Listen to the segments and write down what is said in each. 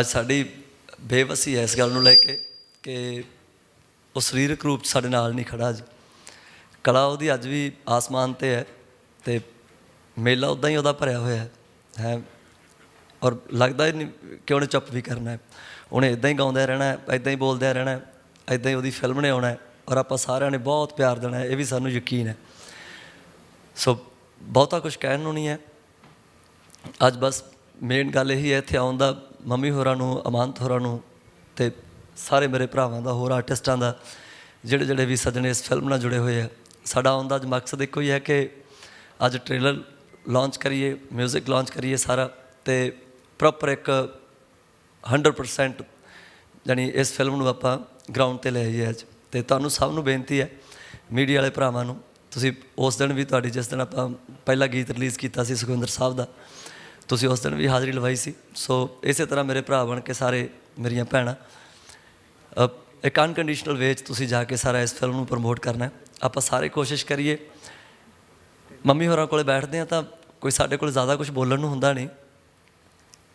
ਅੱਜ ਸਾਡੀ ਬੇਵਸੀ ਹੈ ਇਸ ਗੱਲ ਨੂੰ ਲੈ ਕੇ ਕਿ ਉਹ ਸਰੀਰਕ ਰੂਪ 'ਚ ਸਾਡੇ ਨਾਲ ਨਹੀਂ ਖੜਾ ਅੱਜ। ਕਲਾ ਉਹਦੀ ਅੱਜ ਵੀ ਆਸਮਾਨ ਤੇ ਹੈ ਤੇ ਮੇਲਾ ਉਦਾਂ ਹੀ ਉਹਦਾ ਭਰਿਆ ਹੋਇਆ ਹੈ। ਹੈ? ਔਰ ਲੱਗਦਾ ਹੀ ਨਹੀਂ ਕਿ ਉਹਨੇ ਚੁੱਪ ਵੀ ਕਰਨਾ ਹੈ। ਉਹਨੇ ਇਦਾਂ ਹੀ ਗਾਉਂਦਾ ਰਹਿਣਾ ਹੈ ਇਦਾਂ ਹੀ ਬੋਲਦਾ ਰਹਿਣਾ ਹੈ ਇਦਾਂ ਹੀ ਉਹਦੀ ਫਿਲਮ ਨੇ ਆਉਣਾ ਹੈ ਔਰ ਆਪਾਂ ਸਾਰਿਆਂ ਨੇ ਬਹੁਤ ਪਿਆਰ ਦੇਣਾ ਹੈ, ਇਹ ਵੀ ਸਾਨੂੰ ਯਕੀਨ ਹੈ। ਸੋ ਬਹੁਤਾ ਕੁਝ ਕਹਿਣ ਨੂੰ ਨਹੀਂ ਹੈ। ਅੱਜ ਬਸ ਮੇਨ ਗੱਲ ਇਹੀ ਹੈ, ਇੱਥੇ ਆਉਣ ਦਾ ਮੰਮੀ ਹੋਰਾਂ ਨੂੰ, ਅਮਾਨਤ ਹੋਰਾਂ ਨੂੰ ਤੇ ਸਾਰੇ ਮੇਰੇ ਭਰਾਵਾਂ ਦਾ, ਹੋਰ ਆਰਟਿਸਟਾਂ ਦਾ, ਜਿਹੜੇ ਜਿਹੜੇ ਵੀ ਸੱਜਣੇ ਇਸ ਫਿਲਮ ਨਾਲ ਜੁੜੇ ਹੋਏ ਆ, ਸਾਡਾ ਆਉਣ ਦਾ ਅੱਜ ਮਕਸਦ ਇੱਕੋ ਹੀ ਹੈ ਕਿ ਅੱਜ ਟ੍ਰੇਲਰ ਲਾਂਚ ਕਰੀਏ 뮤직 ਲਾਂਚ ਕਰੀਏ ਸਾਰਾ ਤੇ ਪ੍ਰੋਪਰ ਇੱਕ 100% ਜਾਨੀ ਇਸ ਫਿਲਮ ਨੂੰ ਆਪਾਂ ਗਰਾਊਂਡ ਤੇ ਲੈ ਆਈਏ ਅੱਜ। ਤੇ ਤੁਹਾਨੂੰ ਸਭ ਨੂੰ ਬੇਨਤੀ ਹੈ ਮੀਡੀਆ ਵਾਲੇ ਭਰਾਵਾਂ ਨੂੰ, ਤੁਸੀਂ ਉਸ ਦਿਨ ਵੀ ਤੁਹਾਡੀ, ਜਿਸ ਦਿਨ ਆਪਾਂ ਪਹਿਲਾ ਗੀਤ ਰਿਲੀਜ਼ ਕੀਤਾ ਸੀ ਸੁਖਵਿੰਦਰ ਸਾਹਿਬ ਦਾ ਤੁਸੀਂ ਉਸ ਦਿਨ ਵੀ ਹਾਜ਼ਰੀ ਲਵਾਈ ਸੀ। ਸੋ ਇਸੇ ਤਰ੍ਹਾਂ ਮੇਰੇ ਭਰਾ ਬਣ ਕੇ ਸਾਰੇ ਮੇਰੀਆਂ ਭੈਣਾਂ। ਇੱਕ ਅਨਕੰਡੀਸ਼ਨਲ ਵੇ 'ਚ ਤੁਸੀਂ ਜਾ ਕੇ ਸਾਰਾ ਇਸ ਫਿਲਮ ਨੂੰ ਪ੍ਰਮੋਟ ਕਰਨਾ ਹੈ। ਆਪਾਂ ਸਾਰੇ ਕੋਸ਼ਿਸ਼ ਕਰੀਏ। ਮੰਮੀ ਹੋਰਾਂ ਕੋਲੇ ਬੈਠਦੇ ਆ ਤਾਂ ਕੋਈ ਸਾਡੇ ਕੋਲ ਜ਼ਿਆਦਾ ਕੁਝ ਬੋਲਣ ਨੂੰ ਹੁੰਦਾ ਨਹੀਂ।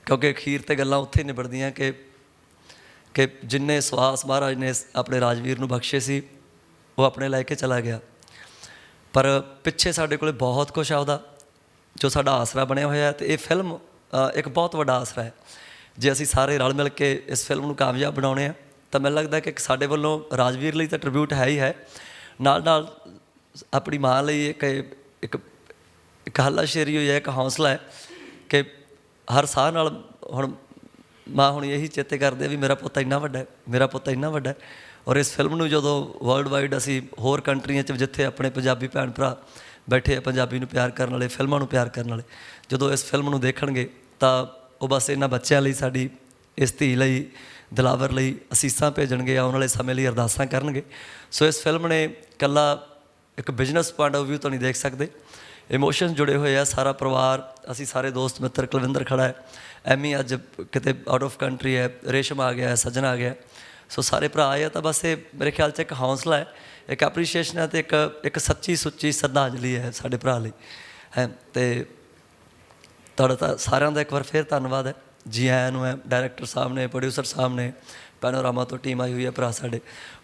ਕਿਉਂਕਿ ਅਖੀਰ ਤੇ ਗੱਲਾਂ ਉੱਥੇ ਨਿਬੜਦੀਆਂ ਕਿ ਕਿ ਜਿੰਨੇ ਸਵਾਸ ਮਹਾਰਾਜ ਨੇ ਆਪਣੇ ਰਾਜਵੀਰ ਨੂੰ ਬਖਸ਼ੇ ਸੀ, ਉਹ ਆਪਣੇ ਲੈ ਕੇ ਚਲਾ ਗਿਆ। ਪਰ ਪਿੱਛੇ ਸਾਡੇ ਕੋਲੇ ਬਹੁਤ ਕੁਝ ਆ ਉਹਦਾ। ਜੋ ਸਾਡਾ ਆਸਰਾ ਬਣਿਆ ਹੋਇਆ ਹੈ ਤੇ ਇਹ ਫਿਲਮ ਇੱਕ ਬਹੁਤ ਵੱਡਾ ਆਸਰਾ ਹੈ। ਜੇ ਅਸੀਂ ਸਾਰੇ ਰਲ ਮਿਲ ਕੇ ਇਸ ਫਿਲਮ ਨੂੰ ਕਾਮਯਾਬ ਬਣਾਉਣੇ ਆ, ਤਾਂ ਮੈਨੂੰ ਲੱਗਦਾ ਕਿ ਇੱਕ ਸਾਡੇ ਵੱਲੋਂ ਰਾਜਵੀਰ ਲਈ ਤਾਂ ਟ੍ਰਿਬਿਊਟ ਹੈ ਹੀ ਹੈ। ਨਾਲ ਨਾਲ ਆਪਣੀ ਮਾਂ ਲਈ ਇੱਕ ਇੱਕ ਇੱਕ ਹੱਲਾ ਸ਼ੇਰੀ ਹੋਈ ਹੈ, ਇੱਕ ਹੌਸਲਾ ਹੈ ਕਿ ਹਰ ਸਾਹ ਨਾਲ ਹੁਣ ਮਾਂ ਹੁਣ ਇਹੀ ਚੇਤੇ ਕਰਦੇ ਆ ਵੀ ਮੇਰਾ ਪੁੱਤ ਇੰਨਾ ਵੱਡਾ ਹੈ, ਮੇਰਾ ਪੁੱਤ ਇੰਨਾ ਵੱਡਾ ਹੈ। ਔਰ ਇਸ ਫਿਲਮ ਨੂੰ ਜਦੋਂ ਵਰਲਡ ਵਾਈਡ ਅਸੀਂ ਹੋਰ ਕੰਟਰੀਆਂ 'ਚ ਜਿੱਥੇ ਆਪਣੇ ਪੰਜਾਬੀ ਭੈਣ ਭਰਾ ਬੈਠੇ ਆ ਪੰਜਾਬੀ ਨੂੰ ਪਿਆਰ ਕਰਨ ਵਾਲੇ, ਫਿਲਮਾਂ ਨੂੰ ਪਿਆਰ ਕਰਨ ਵਾਲੇ। ਜਦੋਂ ਇਸ ਫਿਲਮ ਨੂੰ ਦੇਖਣਗੇ, ਤਾਂ ਉਹ ਬਸ ਇਹਨਾਂ ਬੱਚਿਆਂ ਲਈ, ਸਾਡੀ ਇਸ ਧੀ ਲਈ, ਦਿਲਾਵਰ ਲਈ ਅਸੀਸਾਂ ਭੇਜਣਗੇ ਆਉਣ ਵਾਲੇ ਸਮੇਂ ਲਈ ਅਰਦਾਸਾਂ ਕਰਨਗੇ। ਸੋ ਇਸ ਫਿਲਮ ਨੇ ਕੱਲਾ ਇੱਕ ਬਿਜ਼ਨਸ ਪੁਆਇੰਟ ਆਫ View ਤੋਂ ਨਹੀਂ ਦੇਖ ਸਕਦੇ। ਇਮੋਸ਼ਨ ਜੁੜੇ ਹੋਏ ਆ, ਸਾਰਾ ਪਰਿਵਾਰ, ਅਸੀਂ ਸਾਰੇ ਦੋਸਤ, ਮਿੱਤਰ, ਕੁਲਵਿੰਦਰ ਖੜਾ ਹੈ। ਐਮੀ ਅੱਜ ਕਿਤੇ ਆਊਟ ਆਫ ਕੰਟਰੀ ਹੈ, ਰੇਸ਼ਮ ਆ ਗਿਆ ਹੈ ਸਜਨ ਆ ਗਿਆ। ਸੋ ਸਾਰੇ ਭਰਾ ਆਏ ਆ ਤਾਂ ਬਸ ਇਹ ਮੇਰੇ ਖਿਆਲ 'ਚ ਇੱਕ ਹੌਸਲਾ ਹੈ, ਇੱਕ ਐਪਰੀਸ਼ੀਏਸ਼ਨ ਹੈ ਤੇ ਇੱਕ ਇੱਕ ਸੱਚੀ ਸੁੱਚੀ ਸ਼ਰਧਾਂਜਲੀ ਹੈ ਸਾਡੇ ਭਰਾ ਲਈ। ਹੈ, ਤੇ ਤੁਹਾਡਾ ਤਾਂ ਸਾਰਿਆਂ ਦਾ ਇੱਕ ਵਾਰ ਫੇਰ ਧੰਨਵਾਦ ਹੈ। ਜੀ ਆਇਆਂ ਨੂੰ ਹੈ ਡਾਇਰੈਕਟਰ ਸਾਹਿਬ ਨੇ ਪ੍ਰੋਡਿਊਸਰ ਸਾਹਿਬ ਨੇ ਪੈਨੋਰਾਮਾ ਤੋਂ ਟੀਮ ਆਈ ਹੋਈ ਹੈ ਭਰਾ ਸਾਡੇ,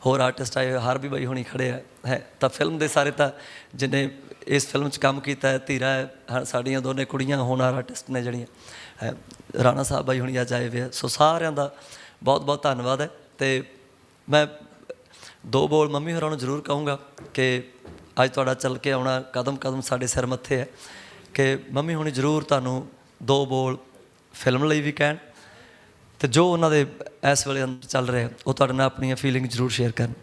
ਹੋਰ ਆਰਟਿਸਟ ਆਏ ਹੋਏ, ਹਰ ਵੀ ਬਾਈ ਹੁਣੀ ਖੜੇ ਆ। ਹੈ, ਤਾਂ ਫਿਲਮ ਦੇ ਸਾਰੇ ਤਾਂ ਜਿਨੇ ਇਸ ਫਿਲਮ 'ਚ ਕੰਮ ਕੀਤਾ ਹੈ, ਧੀਰਾ ਹੈ ਸਾਡੀਆਂ ਦੋਨੇ ਕੁੜੀਆਂ ਹੋਣਾਰ ਆਰਟਿਸਟ ਨੇ ਜਿਹੜੀਆਂ। ਹੈ, ਰਾਣਾ ਸਾਹਿਬ ਬਾਈ ਹੁਣੀ ਅੱਜ ਆਏ ਹੋਏ ਆ। ਸੋ ਸਾਰਿਆਂ ਦਾ ਬਹੁਤ ਬਹੁਤ ਧੰਨਵਾਦ ਹੈ। ਤੇ ਮੈਂ ਦੋ ਬੋਲ ਮੰਮੀ ਹੋਰਾਂ ਨੂੰ ਜ਼ਰੂਰ ਕਹੂੰਗਾ ਕਿ ਅੱਜ ਤੁਹਾਡਾ ਚੱਲ ਕੇ ਆਉਣਾ ਕਦਮ ਕਦਮ ਸਾਡੇ ਸਿਰ ਮੱਥੇ ਹੈ ਕਿ ਮੰਮੀ ਹੁਣੀ ਜ਼ਰੂਰ ਤੁਹਾਨੂੰ ਦੋ ਬੋਲ ਫਿਲਮ ਲਈ ਵੀ ਕਹਿਣ ਤੇ ਜੋ ਉਹਨਾਂ ਦੇ ਇਸ ਵੇਲੇ ਅੰਦਰ ਚੱਲ ਰਿਹਾ, ਉਹ ਤੁਹਾਡੇ ਨਾਲ ਆਪਣੀਆਂ ਫੀਲਿੰਗ ਜ਼ਰੂਰ ਸ਼ੇਅਰ ਕਰਨ।